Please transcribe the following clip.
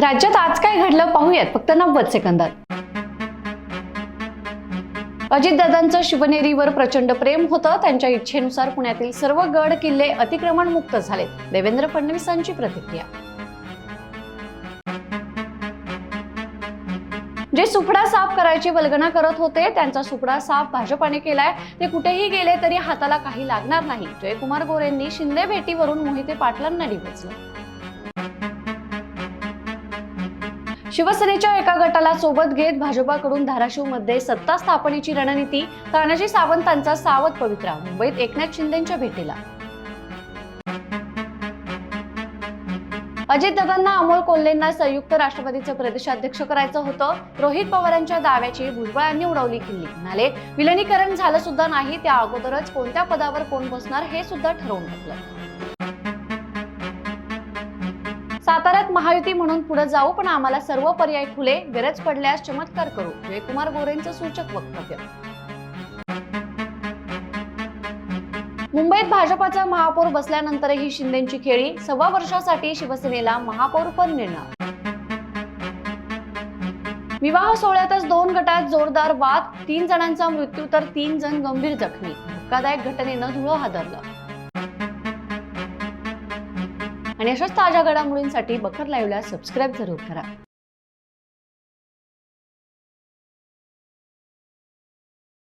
राज्यात आज काय घडलं पाहूयात. फक्त नव्वद सेकंदात. अजितदादांचं शिवनेरीवर प्रचंड प्रेम होतं. त्यांच्या इच्छेनुसार पुण्यातील सर्व गड किल्ले अतिक्रमण मुक्त झालेत. देवेंद्र फडणवीसांची प्रतिक्रिया. जे सुपडा साफ करायची वल्गना करत होते त्यांचा सुपडा साफ भाजपाने केलाय. ते कुठेही गेले तरी हाताला काही लागणार नाही. जयकुमार गोरेंनी शिंदे भेटीवरून मोहिते पाटलांना डिवचलं शिवसेनेच्या एका गटाला सोबत घेत भाजपाकडून धाराशिवमध्ये सत्ता स्थापनेची रणनीती तानाजी सावंतांचा सावध पवित्रा. मुंबईत एकनाथ शिंदेच्या भेटीला. अजितदादांना अमोल कोल्हेंना संयुक्त राष्ट्रवादीचं प्रदेशाध्यक्ष करायचं होतं. रोहित पवारांच्या दाव्याची भुजबळांनी उडवली किल्ली म्हणाले विलनीकरण झालं सुद्धा नाही त्या अगोदरच कोणत्या पदावर कोण बसणार हे सुद्धा ठरवून टाकलं. साताऱ्यात महायुती म्हणून पुढे जाऊ पण आम्हाला सर्व पर्याय खुले गरज पडल्यास चमत्कार करू. जयकुमार गोरेंचं सूचक वक्तव्य. मुंबईत भाजपाचा महापौर बसल्यानंतरही शिंदेची खेळी सव्वा वर्षासाठी शिवसेनेला महापौरपद मिळणार. विवाह सोहळ्यातच दोन गटात जोरदार वाद तीन जणांचा मृत्यू तर तीन जण गंभीर जखमी. धक्कादायक घटनेनं धुळं हादरलं. आणि अशाच ताज्या घडामोडींसाठी बखर लाईव्हला सबस्क्राईब जरूर करा.